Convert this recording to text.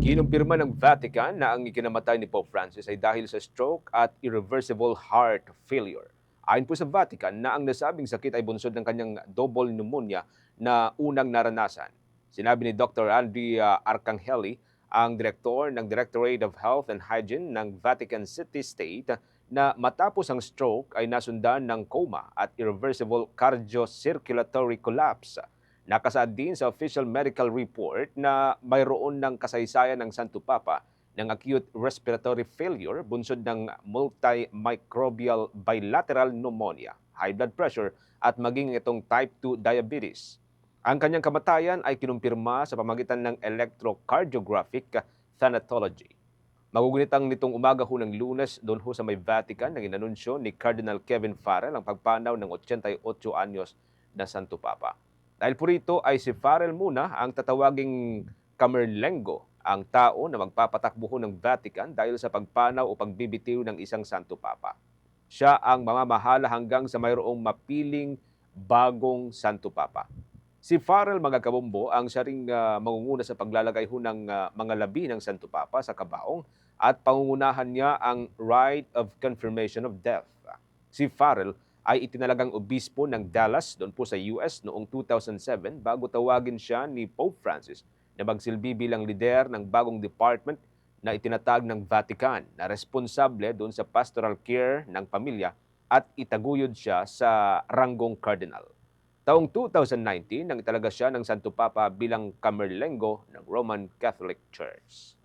Kinumpirma ng Vatican na ang ikinamatay ni Pope Francis ay dahil sa stroke at irreversible heart failure. Ayon po sa Vatican na ang nasabing sakit ay bunsod ng kanyang double pneumonia na unang naranasan. Sinabi ni Dr. Andrea Arcangeli, ang direktor ng Directorate of Health and Hygiene ng Vatican City State, na matapos ang stroke ay nasundan ng coma at irreversible cardiocirculatory collapse. Nakasaad din sa official medical report na mayroon ng kasaysayan ng Santo Papa ng acute respiratory failure bunsod ng multimicrobial bilateral pneumonia, high blood pressure at maging itong type 2 diabetes. Ang kanyang kamatayan ay kinumpirma sa pamagitan ng electrocardiographic thanatology. Magugunitang nitong umaga ho ng lunes doon ho sa may Vatican nang inanunsyo ni Cardinal Kevin Farrell ang pagpanaw ng 88 anyos na Santo Papa. Dahil po rito ay si Farrell muna ang tatawaging Camerlengo, ang tao na magpapatakbo ho ng Vatican dahil sa pagpanaw o pagbibitiw ng isang Santo Papa. Siya ang mamamahala hanggang sa mayroong mapiling bagong Santo Papa. Si Farrell mga kabombo ang siya ring ah, mangunguna sa paglalagay ho ng ah, mga labi ng Santo Papa sa kabaong at pangungunahan niya ang Rite of Confirmation of Death. Si Farrell ay itinalagang obispo ng Dallas doon po sa US noong 2007 bago tawagin siya ni Pope Francis na magsilbi bilang lider ng bagong department na itinatag ng Vatican na responsable doon sa pastoral care ng pamilya at itaguyod siya sa ranggong cardinal. Taong 2019 nang italaga siya ng Santo Papa bilang Camerlengo ng Roman Catholic Church.